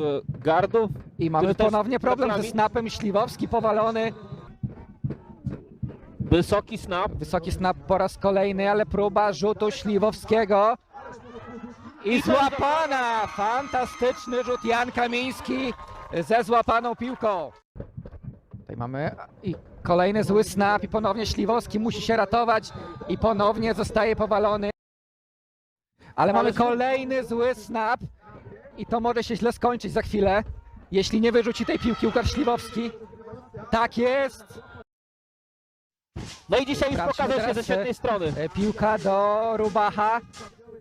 e, gardów. I mamy też ponownie problem ze snapem. Śliwowski powalony. Wysoki snap. Wysoki snap po raz kolejny, ale próba rzutu Śliwowskiego. I złapana! Fantastyczny rzut Jan Kamiński ze złapaną piłką. Tutaj mamy i kolejny zły snap i ponownie Śliwowski musi się ratować i ponownie zostaje powalony. Ale mamy kolejny zły snap i to może się źle skończyć za chwilę, jeśli nie wyrzuci tej piłki Łukasz Śliwowski. Tak jest! No i dzisiaj już pokazał się ze świetnej e, strony. E, Piłka do Rubacha.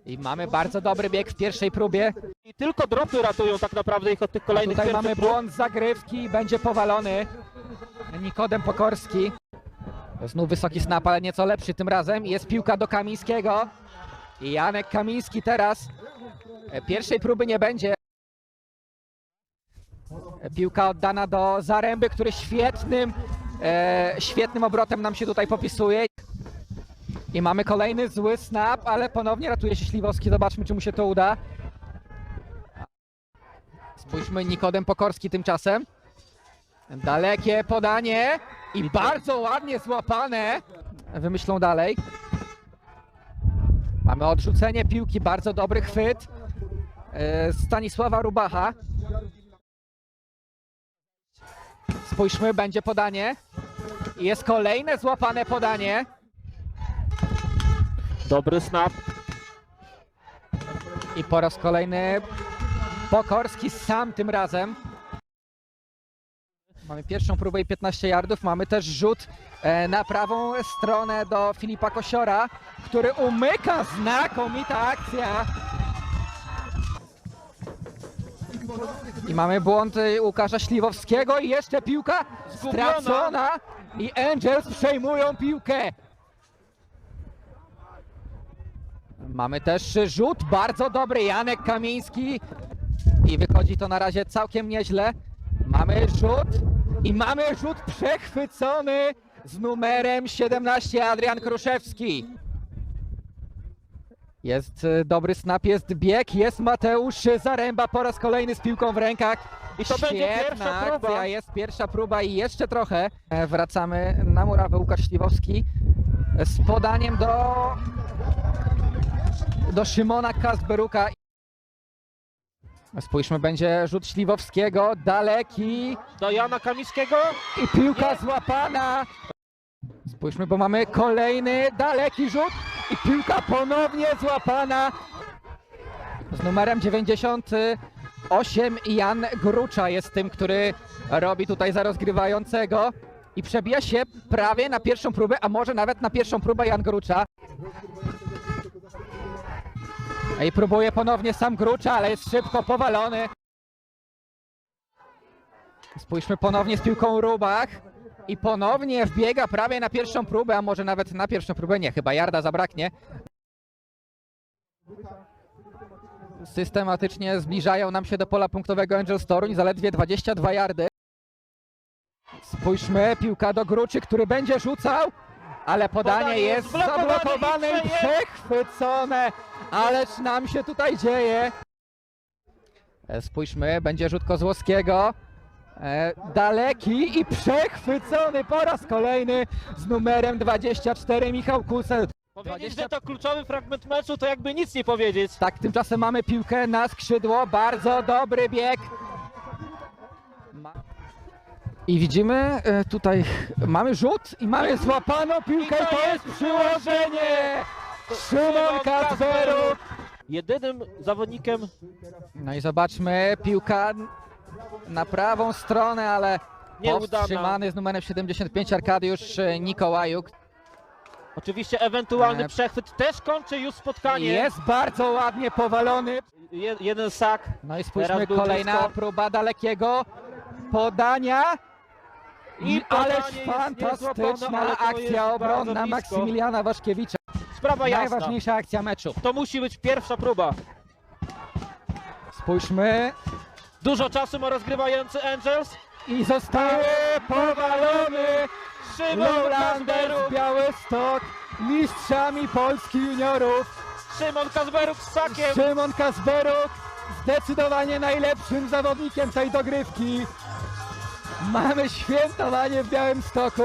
I mamy bardzo dobry bieg w pierwszej próbie. I tylko dropy ratują tak naprawdę ich od tych kolejnych Tutaj mamy prób. błąd zagrywki i będzie powalony. Nikodem Pokorski. Znów wysoki snap, ale nieco lepszy tym razem. Jest piłka do Kamińskiego. I Janek Kamiński teraz. E, Pierwszej próby nie będzie. E, Piłka oddana do Zaręby, który świetnym, e, świetnym obrotem nam się tutaj popisuje. I mamy kolejny zły snap, ale ponownie ratuje się Śliwowski. Zobaczmy, czy mu się to uda. Spójrzmy, Nikodem Pokorski tymczasem. Dalekie podanie i bardzo ładnie złapane. Wymyślą dalej. Mamy odrzucenie piłki, bardzo dobry chwyt Stanisława Rubacha. Spójrzmy, będzie podanie. Jest kolejne złapane podanie. Dobry snap. I po raz kolejny Pokorski sam tym razem. Mamy pierwszą próbę i 15 yardów. Mamy też rzut e, na prawą stronę do Filipa Kosiora, który umyka. Znakomita akcja. I mamy błąd e, Łukasza Śliwowskiego i jeszcze piłka Zgubiona. stracona. I Angels przejmują piłkę. Mamy też rzut, bardzo dobry Janek Kamiński i wychodzi to na razie całkiem nieźle. Mamy rzut i mamy rzut przechwycony z numerem 17 Adrian Kruszewski. Jest e, dobry snap, jest bieg, jest Mateusz Zaręba po raz kolejny z piłką w rękach. I to będzie Świetna pierwsza próba. akcja, jest pierwsza próba i jeszcze trochę. E, Wracamy na murawę Łukasz Śliwowski z podaniem do do Szymona Kasberuka. Spójrzmy, będzie rzut Śliwowskiego, daleki Do Jana Kamińskiego. i piłka złapana. Spójrzmy, bo mamy kolejny daleki rzut i piłka ponownie złapana z numerem 98 Jan Grucza jest tym, który robi tutaj za rozgrywającego i przebija się prawie na pierwszą próbę, a może nawet na pierwszą próbę Jan Grucza. I próbuje ponownie sam Grucza, ale jest szybko powalony. Spójrzmy ponownie z piłką Rubach. I ponownie wbiega prawie na pierwszą próbę, a może nawet na pierwszą próbę nie, chyba Jarda zabraknie. Systematycznie zbliżają nam się do pola punktowego Angel Toruń, zaledwie 22 yardy. Spójrzmy, piłka do Gruczy, który będzie rzucał, ale podanie Podanie jest zablokowane i przechwycone. Ależ nam się tutaj dzieje. E, Spójrzmy, będzie rzut Kozłowskiego. E, daleki i przechwycony po raz kolejny z numerem 24 Michał Kusel. Powiedzieć, 20 że to kluczowy fragment meczu, to jakby nic nie powiedzieć. Tak, tymczasem mamy piłkę na skrzydło. Bardzo dobry bieg. I widzimy e, tutaj, mamy rzut i mamy złapaną piłkę i to jest przyłożenie! Szymon Kacperuk! Jedynym zawodnikiem No i zobaczmy, piłka na prawą stronę, ale Nieudana. powstrzymany z numerem 75 Arkadiusz e, Nikołajuk. Oczywiście ewentualny E, przechwyt też kończy już spotkanie. Jest bardzo ładnie powalony. Je, jeden sak. No i spójrzmy, Teraz był kolejna blisko. próba dalekiego podania. I I ależ podanie jest fantastyczna niezłapane, ale to jest akcja bardzo obronna blisko. Maksymiliana Waszkiewicza. Sprawa jasna. Najważniejsza akcja meczu. To musi być pierwsza próba. Spójrzmy Dużo czasu ma rozgrywający Angels. I został powalony Szymon Lowlander z Kazberuk. Białystok mistrzami Polski juniorów. Szymon Kazberuk z sakiem. Szymon Kasperuk zdecydowanie najlepszym zawodnikiem tej dogrywki. Mamy świętowanie w Białymstoku.